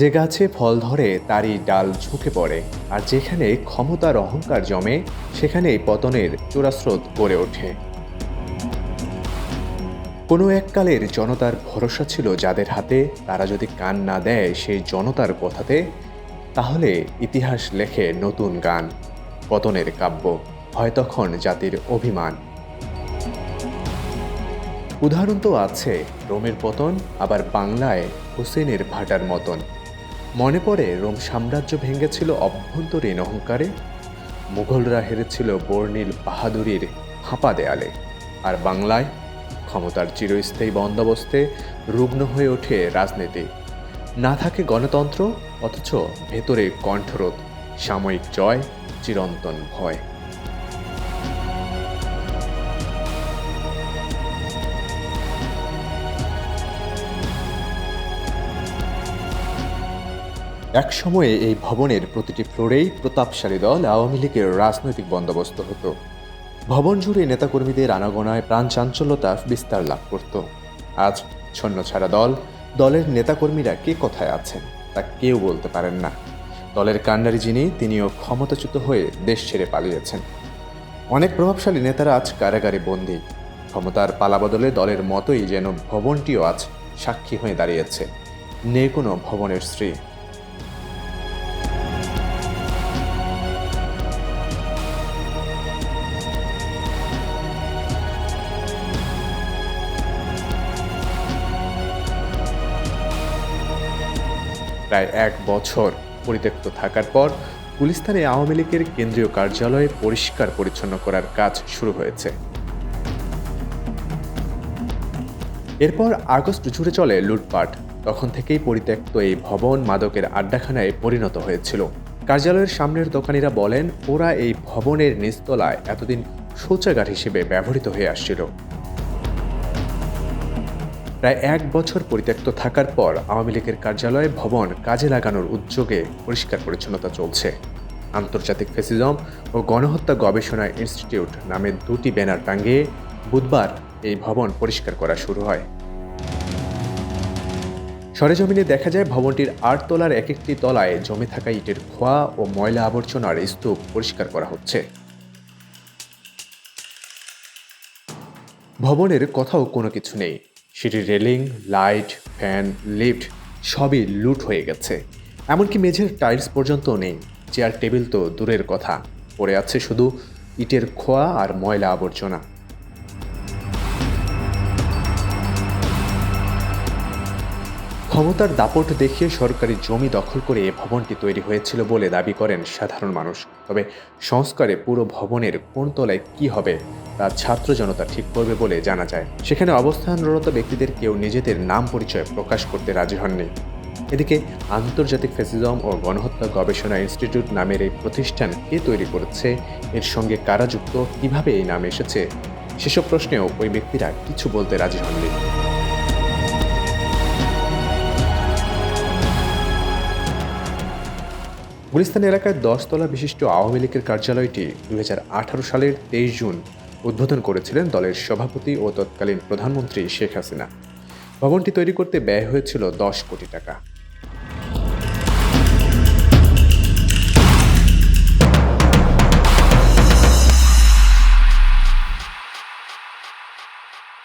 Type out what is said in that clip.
যে গাছে ফল ধরে তারই ডাল ঝুঁকে পড়ে, আর যেখানে ক্ষমতার অহংকার জমে, সেখানেই পতনের চোরাস্রোত গড়ে ওঠে। কোনো এককালের জনতার ভরসা ছিল যাদের হাতে, তারা যদি কান না দেয় সেই জনতার কথাতে, তাহলে ইতিহাস লেখে নতুন গান, পতনের কাব্য, হয় তখন জাতির অভিমান। উদাহরণ তো আছে, রোমের পতন, আবার বাংলায় হুসেনের ভাটার মতন। মনে পড়ে রোম সাম্রাজ্য ভেঙেছিল অভ্যন্তরীণ অহংকারে? মুঘলরা হেরেছিল বর্ণিল বাহাদুরির হাঁপা দেয়ালে। আর বাংলায়? ক্ষমতার চিরস্থায়ী বন্দোবস্তে রুগ্ন হয়ে ওঠে রাজনীতি। না থাকে গণতন্ত্র, অথচ ভেতরে কণ্ঠরোধ, সাময়িক জয়, চিরন্তন ভয়। এক সময়ে এই ভবনের প্রতিটি ফ্লোরেই প্রতাপশালী দল আওয়ামী লীগের রাজনৈতিক বন্দোবস্ত হতো। ভবন জুড়ে নেতাকর্মীদের আনাগোনায় প্রাণ চাঞ্চল্যতা বিস্তার লাভ করত। আজ ছন্ন ছাড়া দল, দলের নেতাকর্মীরা কে কোথায় আছেন তা কেউ বলতে পারেন না। দলের কাণ্ডারি যিনি, তিনিও ক্ষমতাচ্যুত হয়ে দেশ ছেড়ে পালিয়েছেন। অনেক প্রভাবশালী নেতারা আজ কারাগারে বন্দী। ক্ষমতার পালাবদলে দলের মতোই যেন ভবনটিও আজ সাক্ষী হয়ে দাঁড়িয়েছে। নেই কোনো ভবনের স্ত্রী। প্রায় এক বছর পরিত্যক্ত থাকার পর গুলিস্তানে আওয়ামী লীগের কেন্দ্রীয় কার্যালয়ে পরিষ্কার পরিচ্ছন্ন করার কাজ শুরু হয়েছে। এরপর আগস্ট জুড়ে চলে লুটপাট। তখন থেকেই পরিত্যক্ত এই ভবন মাদকের আড্ডাখানায় পরিণত হয়েছিল। কার্যালয়ের সামনের দোকানিরা বলেন, ওরা এই ভবনের নিচতলায় এতদিন শৌচাগার হিসেবে ব্যবহৃত হয়ে আসছিল। প্রায় এক বছর পরিত্যক্ত থাকার পর আওয়ামী লীগের কার্যালয়ে ভবন কাজে লাগানোর উদ্যোগে পরিষ্কার পরিচ্ছন্নতা চলছে। আন্তর্জাতিক ফেসিজম ও গণহত্যা গবেষণা ইনস্টিটিউট নামে দুটি ব্যানার টাঙ্গিয়ে বুধবার এই ভবন পরিষ্কার করা শুরু হয়। সরেজমিনে দেখা যায় ভবনটির আট তলার এক একটি তলায় জমে থাকা ইটের খোয়া ও ময়লা আবর্জনার স্তূপ পরিষ্কার করা হচ্ছে। ভবনের কথাও কোনো কিছু নেই। সিঁড়ির রেলিং, লাইট, ফ্যান, লিফট, সবই লুট হয়ে গেছে। এমনকি মেঝের টাইলস পর্যন্ত নেই। চেয়ার, টেবিল তো দূরের কথা। পড়ে আছে শুধু ইটের খোয়া আর ময়লা আবর্জনা। ক্ষমতার দাপট দেখিয়ে সরকারি জমি দখল করে এ ভবনটি তৈরি হয়েছিল বলে দাবি করেন সাধারণ মানুষ। তবে সংস্কারে পুরো ভবনের কোন তলায় কি হবে, তা ছাত্র জনতা ঠিক করবে বলে জানা যায়। সেখানে অবস্থানরত ব্যক্তিদের কেউ নিজেদের নাম পরিচয় প্রকাশ করতে রাজি হননি। এদিকে আন্তর্জাতিক ফেসিজম ও গণহত্যা গবেষণা ইনস্টিটিউট নামের এই প্রতিষ্ঠান কে তৈরি করেছে, এর সঙ্গে কারা যুক্ত, কীভাবে এই নাম এসেছে, সেসব প্রশ্নেও ওই ব্যক্তিরা কিছু বলতে রাজি হননি। গুলিস্তান এলাকায় দশতলা বিশিষ্ট আওয়ামী লীগের কার্যালয়টি দু হাজার আঠারো সালের তেইশ জুন উদ্বোধন করেছিলেন দলের সভাপতি ও তৎকালীন প্রধানমন্ত্রী শেখ হাসিনা। ভবনটি তৈরি করতে ব্যয় হয়েছিল দশ কোটি টাকা।